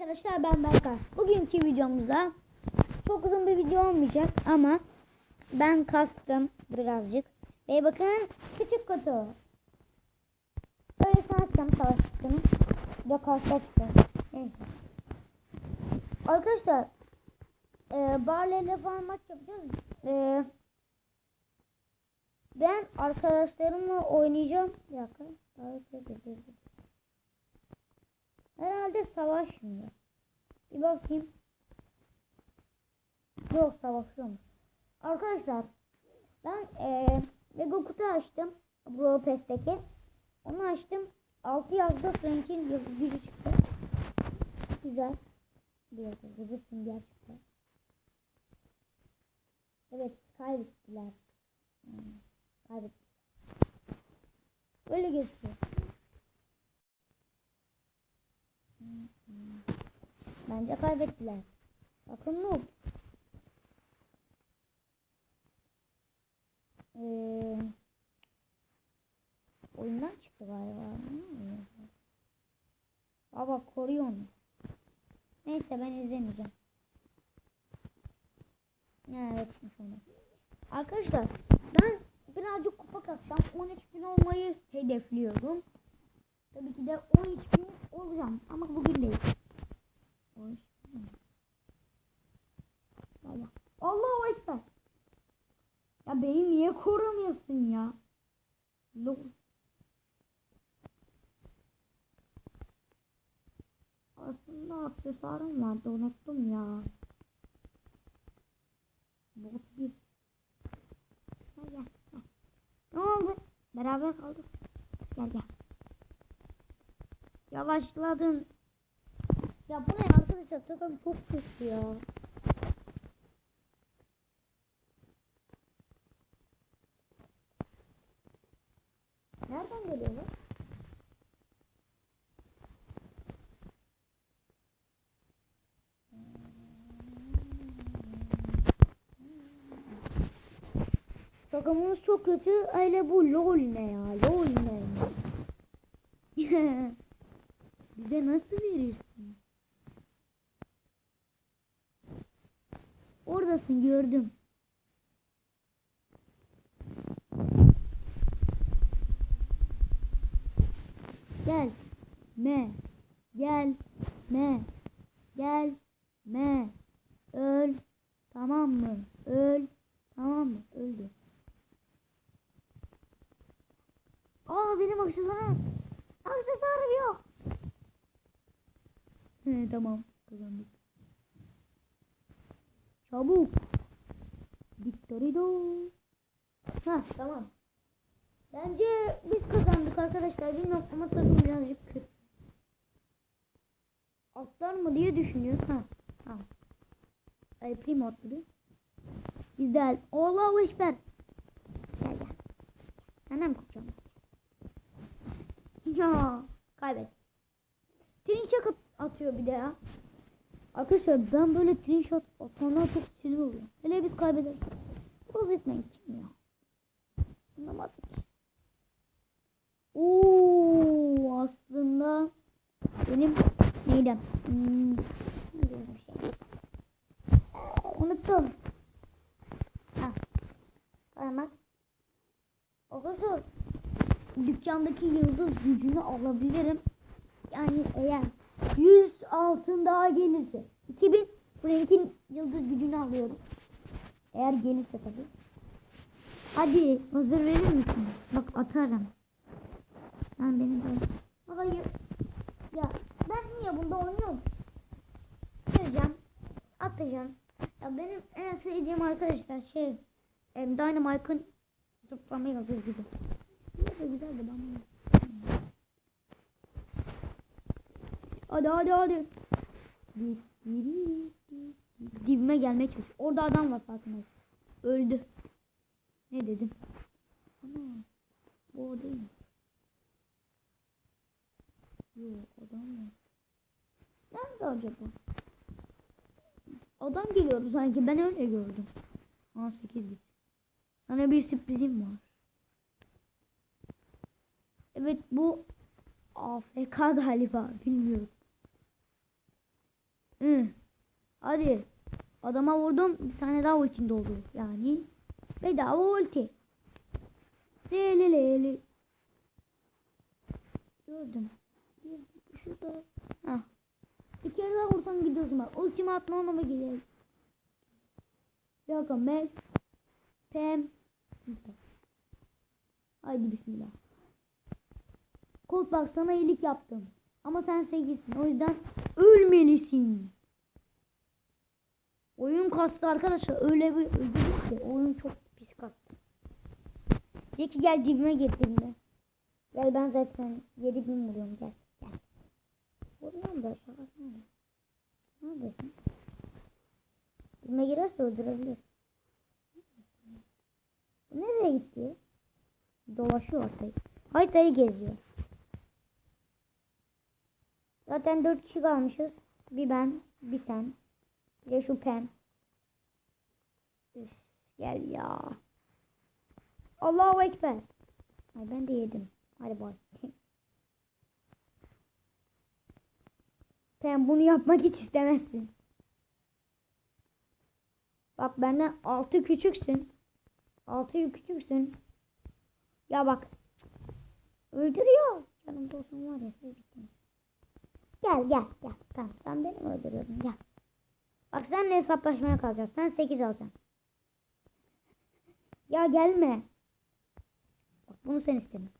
Arkadaşlar ben Berkay. Bugünkü videomuzda çok uzun bir video olmayacak ama ben kastım birazcık. Ve bakın küçük kutu. Böyle sanatçım savaştım. Ya karşılaştım. Neyse. Arkadaşlar e, Barley'le falan maç yapacağız. E, ben arkadaşlarımla oynayacağım. Bir dakika. Herhalde savaşmıyor. Bir bakayım. Yok savaşıyormuş. Arkadaşlar ben eee Lego kutu açtım. Brawl Pass'teki. Onu açtım. 6 yazdı. Frank'in gücü çıktı. Güzel. Bir. Burada sünger çıktı. Evet kaybettiler. Hmm, kaybettiler. Böyle gözüküyor. Bence kaybettiler. Bakın noob. Ee, oyundan çıktı galiba. Baba koruyor onu. Neyse ben izlemeyeceğim. Evet onu. Arkadaşlar ben birazcık kupa kasacağım. 13 bin olmayı hedefliyorum. Tabii ki de 13 bin olacağım ama bugün değil. 13 bin. Allah. Allahu Ekber. Ya beni niye korumuyorsun ya? Lol. Aslında aksesuarım vardı unuttum ya. Bot bir. Gel. gel. Ne oldu? Beraber kaldık. Gel gel. Yavaşladın. Ya bu ne arkadaşlar takım çok kötü ya. Nereden geliyor bu? Takımımız çok kötü. Öyle bu lol ne ya? Lol ne? Bize nasıl verirsin? Oradasın gördüm. Gel. Me. Gel. Me. Gel. Me. Öl. Tamam mı? Öl. Tamam mı? Öldü. Aa benim aksesuarım. Aksesuarım yok. He tamam kazandık. Çabuk. Victorido. Ha tamam. Bence biz kazandık arkadaşlar. Bilmiyorum ama tabii birazcık kötü. Atlar mı diye düşünüyorum. Ha tamam. Ay primo atladı. Biz de Allahu Ekber. Gel gel. Sana mı kuracağım? Ya kaybet. Trinşak at atıyor bir de ya. Arkadaşlar ben böyle trinşak atanlar çok sinir oluyorum. Hele biz kaybederiz. Boz etmeyin kim ya? Anlamadım ki. Oo aslında benim neydi? Hmm, şey. Unuttum. Ha. Parmak. Arkadaşlar dükkandaki yıldız gücünü alabilirim. Yani eğer 100 altın daha gelirse 2000 Frank'in yıldız gücünü alıyorum. Eğer gelirse tabii. Hadi hazır verir misin? Bak atarım. Ben beni de... Hayır. Ya ben niye bunda oynuyorum? Gireceğim. Atacağım. Ya benim en sevdiğim arkadaşlar şey em, Dynamite'ın zıplama yıldız gibi. Ne güzel de ben bunu Hadi hadi hadi. Dibime gelmeye çalış. Orada adam var farkındayım. Öldü. Ne dedim? Ana. Bu o değil mi? Yok adam var. Nerede acaba? Adam geliyordu sanki ben öyle gördüm. Aa 8 bit. Sana bir sürprizim var. Evet bu AFK galiba bilmiyorum. Hı. Hadi. Adama vurdum. Bir tane daha ultin doldu. Yani bedava ulti. Le le le le. Gördüm. Şurada. Hah. Bir kere daha vursam gidiyorsun bak. Ultimi atma ona gidelim. Yok Max. Pam. Haydi bismillah. Colt bak sana iyilik yaptım. Ama sen sevgilisin. O yüzden ölmelisin. Oyun kastı arkadaşlar. Öyle bir öldürdük ki. Oyun çok pis kastı. Peki gel dibime gir dibime. Gel ben zaten 7000 vuruyorum gel. Gel. Vuruyorum da şakasına mı? Neredesin? Dibime girerse öldürebilir. Nereye gitti? Dolaşıyor haritayı. Haritayı geziyor. Zaten dört kişi kalmışız. Bir ben, bir sen. Bir de şu pen. Üf, gel ya. Allahu Ekber. Ay ben de yedim. Hadi bay. Pen bunu yapmak hiç istemezsin. Bak benden altı küçüksün. Altı küçüksün. Ya bak. Öldürüyor. Canım dostum var ya siz. Gel gel gel. Tamam sen beni mi öldürüyordun gel. Bak senle hesaplaşmaya kalacağız. Sen 8 alacaksın. Ya gelme. Bak bunu sen istedin.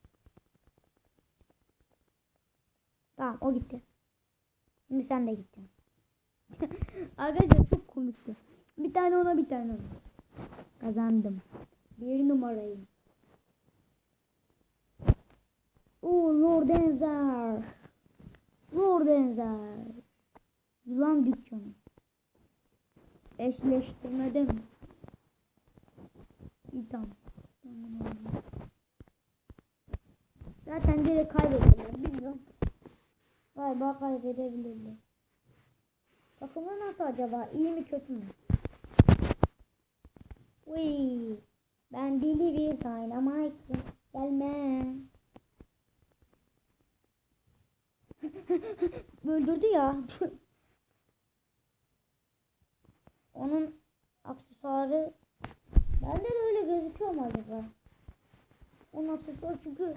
Tamam o gitti. Şimdi sen de gittin. Arkadaşlar çok komikti. Bir tane ona bir tane ona. Kazandım. Bir numarayım. Oo Lord Enzer. Lord Enzer. Yılan dükkanı. Eşleştirmede mi? İyi tamam. Zaten direkt kaybederler. Bilmiyorum. Galiba kaybedebilirler. Takımı nasıl acaba? İyi mi kötü mü? Uy. Ben deli bir dynamite. Gelme. Öldürdü ya. Onun aksesuarı bende de öyle gözüküyor mu acaba? Onun aksesuarı çünkü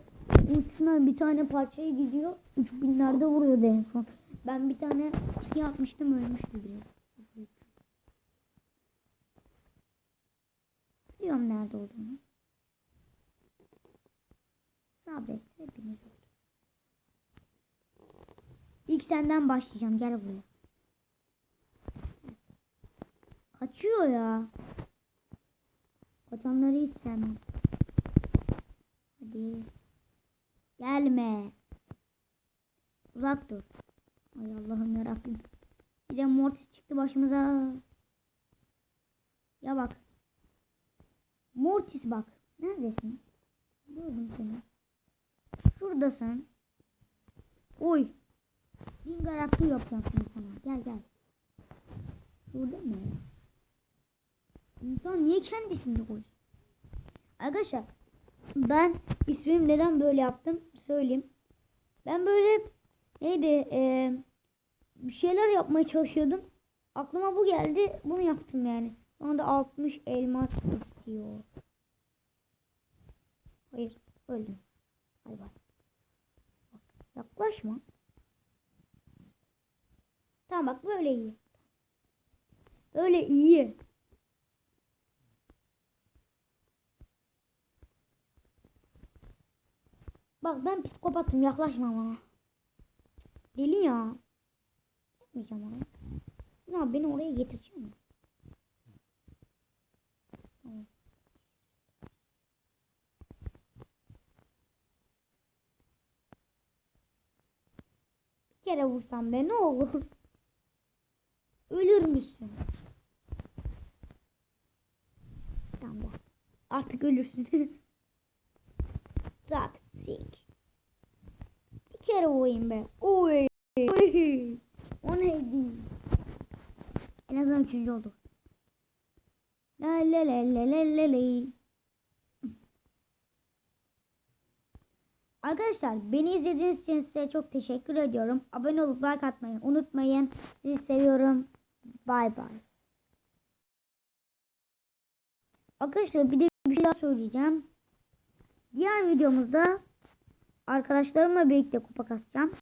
uçuna bir tane parçaya gidiyor. 3000'lerde vuruyordu en son. Ben bir tane şey yapmıştım ölmüştü bile. Biliyorum nerede olduğunu. Sabret hepiniz. İlk senden başlayacağım gel buraya. Kaçıyor ya. Kaçanları hiç sevmem. Hadi. Gelme. Uzak dur. Ay Allah'ım yarabbim. Bir de Mortis çıktı başımıza. Ya bak. Mortis bak. Neredesin? Gördüm seni. Şuradasın. Oy. Bin garaplı yapacağım şimdi sana. Gel gel. Şurada mı? İnsan niye kendisini koysun? Arkadaşlar ben ismim neden böyle yaptım söyleyeyim. Ben böyle neydi e, bir şeyler yapmaya çalışıyordum. Aklıma bu geldi. Bunu yaptım yani. Sonra da 60 elmas istiyor. Hayır öldüm. Bak, yaklaşma. Tamam bak böyle iyi. Böyle iyi. Bak ben psikopatım yaklaşma bana. Deli ya. Gitmeyeceğim oraya. Ya beni oraya getireceğim? Tamam. Bir kere vursam be ne olur. Ölür müsün? Tamam. Artık ölürsün. Taktik. Bir kere vurayım be. Oy. Oy. O neydi? En azından üçüncü oldu. La la la la la la la. Arkadaşlar beni izlediğiniz için size çok teşekkür ediyorum. Abone olup like atmayı unutmayın. Sizi seviyorum. Bay bay. Arkadaşlar bir de bir şey daha söyleyeceğim. Diğer videomuzda arkadaşlarımla birlikte kupa kasacağım.